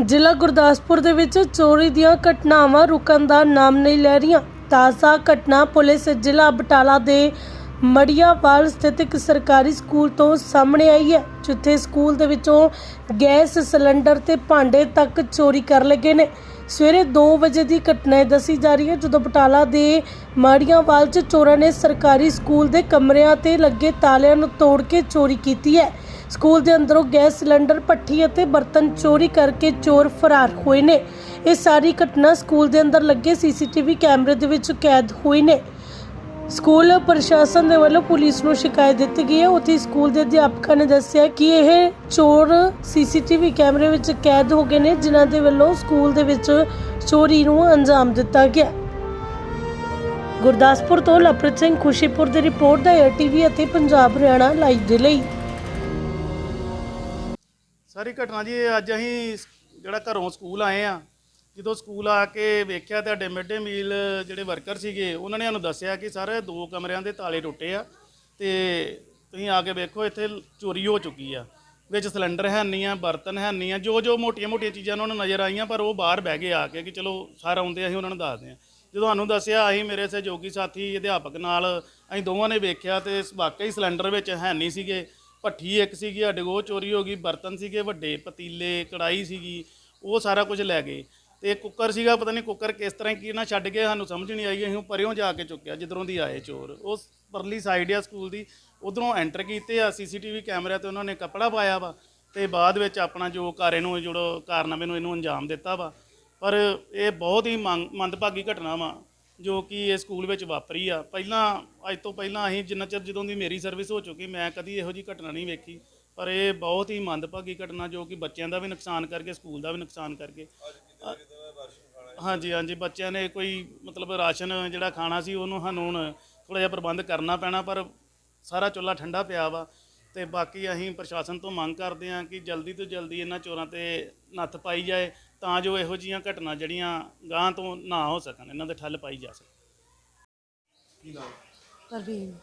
ਜ਼ਿਲ੍ਹਾ ਗੁਰਦਾਸਪੁਰ ਦੇ ਵਿੱਚ ਚੋਰੀ ਦੀਆਂ ਘਟਨਾਵਾਂ ਰੁਕਣ ਦਾ ਨਾਮ ਨਹੀਂ ਲੈ ਰਹੀਆਂ। ਤਾਜ਼ਾ ਘਟਨਾ ਪੁਲਿਸ ਜ਼ਿਲ੍ਹਾ ਬਟਾਲਾ ਦੇ ਮੜੀਆਵਾਲ ਸਥਿਤ ਇੱਕ ਸਰਕਾਰੀ ਸਕੂਲ ਤੋਂ ਸਾਹਮਣੇ ਆਈ ਹੈ, ਜਿੱਥੇ ਸਕੂਲ ਦੇ ਵਿੱਚੋਂ ਗੈਸ ਸਿਲੰਡਰ ਤੇ ਭਾਂਡੇ ਤੱਕ ਚੋਰੀ ਕਰ ਲਏ ਨੇ। ਸਵੇਰੇ 2 ਵਜੇ ਦੀ ਘਟਨਾ ਇਹ ਦੱਸੀ ਜਾ ਰਹੀ ਹੈ, ਜਦੋਂ ਬਟਾਲਾ ਦੇ ਮਾੜੀਆਂਵਾਲ 'ਚ ਚੋਰਾਂ ਨੇ ਸਰਕਾਰੀ ਸਕੂਲ ਦੇ ਕਮਰਿਆਂ ਤੇ ਲੱਗੇ ਤਾਲਿਆਂ ਨੂੰ ਤੋੜ ਕੇ ਚੋਰੀ ਕੀਤੀ ਹੈ। ਸਕੂਲ ਦੇ ਅੰਦਰੋਂ ਗੈਸ ਸਿਲੰਡਰ, ਭੱਠੀ ਅਤੇ ਬਰਤਨ ਚੋਰੀ ਕਰਕੇ ਚੋਰ ਫਰਾਰ ਹੋਏ ਨੇ। ਇਹ ਸਾਰੀ ਘਟਨਾ ਸਕੂਲ ਦੇ ਅੰਦਰ ਲੱਗੇ ਸੀਸੀਟੀਵੀ ਕੈਮਰੇ ਦੇ ਵਿੱਚ ਕੈਦ ਹੋਈ ਨੇ। ਸਕੂਲ ਪ੍ਰਸ਼ਾਸਨ ਦੇ ਵੱਲੋਂ ਪੁਲਿਸ ਨੂੰ ਸ਼ਿਕਾਇਤ ਦਿੱਤੀ ਗਈ ਹੈ। ਉੱਥੇ ਸਕੂਲ ਦੇ ਅਧਿਆਪਕਾਂ ਨੇ ਦੱਸਿਆ ਕਿ ਇਹ ਚੋਰ ਸੀਸੀਟੀਵੀ ਕੈਮਰੇ ਵਿੱਚ ਕੈਦ ਹੋ ਗਏ ਨੇ, ਜਿਨ੍ਹਾਂ ਦੇ ਵੱਲੋਂ ਸਕੂਲ ਦੇ ਵਿੱਚ ਚੋਰੀ ਨੂੰ ਅੰਜਾਮ ਦਿੱਤਾ ਗਿਆ। ਗੁਰਦਾਸਪੁਰ ਤੋਂ ਲਪ੍ਰਿਤ ਸਿੰਘ ਖੁਸ਼ੀਪੁਰ ਦੀ ਰਿਪੋਰਟ ਦਾ ਏਟੀਵੀ ਅਤੇ ਪੰਜਾਬ ਹਰਿਆਣਾ ਲਾਈਵ ਦੇ ਲਈ। ਸਾਰੀ ਘਟਨਾ ਜੀ, ਅੱਜ ਅਸੀਂ ਜਿਹੜਾ ਘਰੋਂ ਸਕੂਲ ਆਏ ਆ, ਜਦੋਂ ਸਕੂਲ ਆ ਕੇ ਵੇਖਿਆ ਤੁਹਾਡੇ ਮਿਡ ਡੇ ਮੀਲ ਜਿਹੜੇ ਵਰਕਰ ਸੀਗੇ, ਉਹਨਾਂ ਨੇ ਸਾਨੂੰ ਦੱਸਿਆ ਕਿ ਸਰ ਦੋ ਕਮਰਿਆਂ ਦੇ ਤਾਲੇ ਟੁੱਟੇ ਆ ਤੇ ਤੁਸੀਂ ਆ ਕੇ ਵੇਖੋ, ਇੱਥੇ ਚੋਰੀ ਹੋ ਚੁੱਕੀ ਆ। ਵਿੱਚ ਸਿਲੰਡਰ ਹੈ ਨਹੀਂ ਆ, ਬਰਤਨ ਹੈ ਨਹੀਂ ਆ ਜੋ ਜੋ ਮੋਟੀਆਂ-ਮੋਟੀਆਂ ਚੀਜ਼ਾਂ ਉਹਨਾਂ ਨੂੰ ਨਜ਼ਰ ਆਈਆਂ, ਪਰ ਉਹ ਬਾਹਰ ਬਹਿ ਗਏ ਆ ਕੇ ਕਿ ਚਲੋ ਸਾਰ ਆਉਂਦੇ ਅਸੀਂ ਉਹਨਾਂ ਨੂੰ ਦੱਸਦੇ ਆ ਜਦੋਂ ਸਾਨੂੰ ਦੱਸਿਆ, ਅਸੀਂ ਮੇਰੇ ਸਹਿਯੋਗੀ ਸਾਥੀ, ਅਧਿਆਪਕ ਨਾਲ ਅਸੀਂ ਦੋਵਾਂ ਨੇ ਵੇਖਿਆ ਤੇ ਵਾਕਈ ਸਿਲੰਡਰ ਵਿੱਚ ਹੈ ਨਹੀਂ ਸੀਗੇ। ਭੱਠੀ ਇੱਕ ਸੀਗੀ ਸਾਡੇ ਕੋਲ ਉਹ ਚੋਰੀ ਹੋ ਗਈ, ਬਰਤਨ ਸੀਗੇ, ਵੱਡੇ ਪਤੀਲੇ ਕੜਾਈ ਸੀਗੀ, ਉਹ ਸਾਰਾ ਕੁਝ ਲੈ ਗਏ। ਤੇ ਕੁੱਕਰ ਸੀਗਾ, ਪਤਾ ਨਹੀਂ ਕੁੱਕਰ ਕਿਸ ਤਰ੍ਹਾਂ ਕੀ ਨਾ ਛੱਡ ਕੇ ਸਾਨੂੰ ਸਮਝ ਨਹੀਂ ਆਈ, ਅਸੀਂ ਪਰਿਓਂ ਜਾ ਕੇ ਚੁੱਕਿਆ, ਜਿੱਧਰੋਂ ਦੀ ਆਏ ਚੋਰ। ਉਸ ਪਰਲੀ ਸਾਈਡ ਆ ਸਕੂਲ ਦੀ, ਉਧਰੋਂ ਐਂਟਰ ਕੀਤੇ ਆ ਸੀਸੀਟੀਵੀ ਕੈਮਰਿਆਂ ਤੇ ਉਹਨਾਂ ਨੇ ਕੱਪੜਾ ਪਾਇਆ ਵਾ, ਤੇ ਬਾਅਦ ਵਿੱਚ ਆਪਣਾ ਜੋ ਕਾਰੇ ਨੂੰ ਜਿਹੜਾ ਕਾਰਨਾਮੇ ਨੂੰ ਇਹਨੂੰ ਅੰਜਾਮ ਦਿੱਤਾ ਵਾ। ਪਰ ਇਹ ਬਹੁਤ ਹੀ ਮੰਗ- ਮੰਦਭਾਗੀ ਘਟਨਾ ਵਾ। ਜੋ ਕਿ ਇਹ ਸਕੂਲ ਵਿੱਚ ਵਾਪਰੀ ਆ। ਪਹਿਲਾਂ, ਅੱਜ ਤੋਂ ਪਹਿਲਾਂ ਅਸੀਂ ਜਿੰਨਾ ਚਿਰ ਜਦੋਂ ਦੀ ਮੇਰੀ ਸਰਵਿਸ ਹੋ ਚੁੱਕੀ, ਮੈਂ ਕਦੀ ਇਹੋ ਜੀ ਘਟਨਾ ਨਹੀਂ ਵੇਖੀ। ਪਰ ਇਹ ਬਹੁਤ ਹੀ ਮੰਦਭਾਗੀ ਘਟਨਾ ਜੋ ਕਿ ਬੱਚਿਆਂ ਦਾ ਵੀ ਨੁਕਸਾਨ ਕਰਕੇ, ਸਕੂਲ ਦਾ ਵੀ ਨੁਕਸਾਨ ਕਰਕੇ। ਹਾਂਜੀ ਹਾਂਜੀ, ਬੱਚਿਆਂ ਨੇ ਕੋਈ ਮਤਲਬ ਰਾਸ਼ਨ ਜਿਹੜਾ ਖਾਣਾ ਸੀ, ਉਹਨੂੰ ਸਾਨੂੰ ਹੁਣ ਥੋੜਾ ਜਿਹਾ ਪ੍ਰਬੰਧ ਕਰਨਾ ਪੈਣਾ, ਪਰ ਸਾਰਾ ਚੁੱਲ੍ਹਾ ਠੰਡਾ ਪਿਆ ਵਾ। ਤੇ ਬਾਕੀ ਅਸੀਂ ਪ੍ਰਸ਼ਾਸਨ ਤੋਂ ਮੰਗ ਕਰਦੇ ਹਾਂ ਕਿ ਜਲਦੀ ਤੋਂ ਜਲਦੀ ਇਹਨਾਂ ਚੋਰਾਂ ਤੇ ਨੱਥ ਪਾਈ ਜਾਏ। ਤਾਂ ਜੋ ਇਹੋ ਜੀਆਂ ਘਟਨਾ ਜਿਹੜੀਆਂ ਗਾਂ ਤੋਂ ਨਾ ਹੋ ਸਕਣ ਇਹਨਾਂ ਦੇ ਠੱਲ ਪਾਈ ਜਾ ਸਕੇ। ਪ੍ਰਵੀਨ।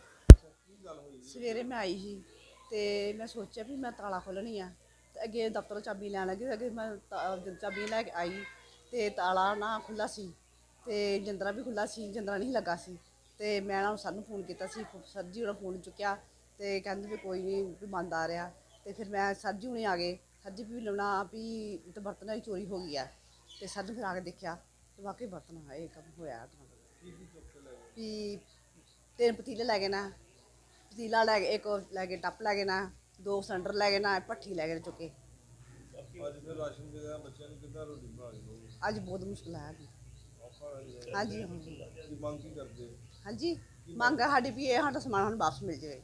ਸਵੇਰੇ ਮੈਂ ਆਈ ਸੀ ਤੇ ਮੈਂ ਸੋਚਿਆ ਵੀ ਮੈਂ ਤਾਲਾ ਖੋਲਣੀ ਆ। ਤੇ ਅੱਗੇ ਦਫ਼ਤਰੋਂ ਚਾਬੀ ਲੈਣ ਲੱਗੀ ਅੱਗੇ ਮੈਂ ਤਾ- ਜਦ ਚਾਬੀ ਲੈ ਕੇ ਆਈ ਤੇ ਤਾਲਾ ਨਾ ਖੁੱਲਾ ਸੀ ਤੇ ਜਿੰਦਰਾ ਵੀ ਖੁੱਲਾ ਸੀ ਜਿੰਦਰਾ ਨਹੀਂ ਲੱਗਾ ਸੀ। ਤੇ ਮੈਂ ਨਾ ਸਰ ਨੂੰ ਫੋਨ ਕੀਤਾ ਸੀ ਸਰ ਜੀ ਉਹਨਾਂ ਫੋਨ ਚੁੱਕਿਆ ਤੇ ਕਹਿੰਦੇ ਵੀ ਕੋਈ ਨਹੀਂ ਵੀ ਬੰਦ ਆ ਰਿਹਾ। ਤੇ ਫਿਰ ਮੈਂ ਸਰ ਜੀ ਹੁਣੇ ਆ ਗਏ। ਸਰ ਜੀ ਵੀ ਲਾਉਣਾ ਵੀ ਤਾਂ ਬਰਤਨਾਂ ਦੀ ਚੋਰੀ ਹੋ ਗਈ ਆ। ਤੇ ਸਰ ਨੇ ਫਿਰ ਆ ਕੇ ਦੇਖਿਆ ਤੇ ਵਾਕਈ ਬਰਤਨ ਆ ਇਹ ਕੰਮ ਹੋਇਆ ਵੀ ਤਿੰਨ ਪਤੀਲੇ ਲੈ ਗਏ ਨਾ ਪਤੀਲਾ ਲੈ ਗਏ ਇੱਕ ਉਹ ਲੈ ਗਏ ਟੱਪ ਲੈ ਗਏ ਨਾ ਦੋ ਸਿਲੰਡਰ ਲੈ ਗਏ ਨਾ ਭੱਠੀ ਲੈ ਗਏ ਚੁੱਕੇ ਅੱਜ ਫਿਰ ਰਾਸ਼ਨ ਵਗੈਰਾ ਬੱਚਿਆਂ ਨੂੰ ਕਿੱਦਾਂ ਰੋਟੀ ਬਣਾਉਣੀ ਹੋਊਗੀ ਅੱਜ ਬਹੁਤ ਮੁਸ਼ਕਲ ਹੈ ਜੀ ਹਾਂਜੀ ਹਾਂਜੀ। ਕੀ ਮੰਗ ਕੀ ਕਰਦੇ? ਹਾਂਜੀ ਮੰਗ ਹੈ ਸਾਡੀ ਵੀ ਇਹ ਸਾਡਾ ਸਮਾਨ ਸਾਨੂੰ ਵਾਪਸ ਮਿਲ ਜਾਵੇ।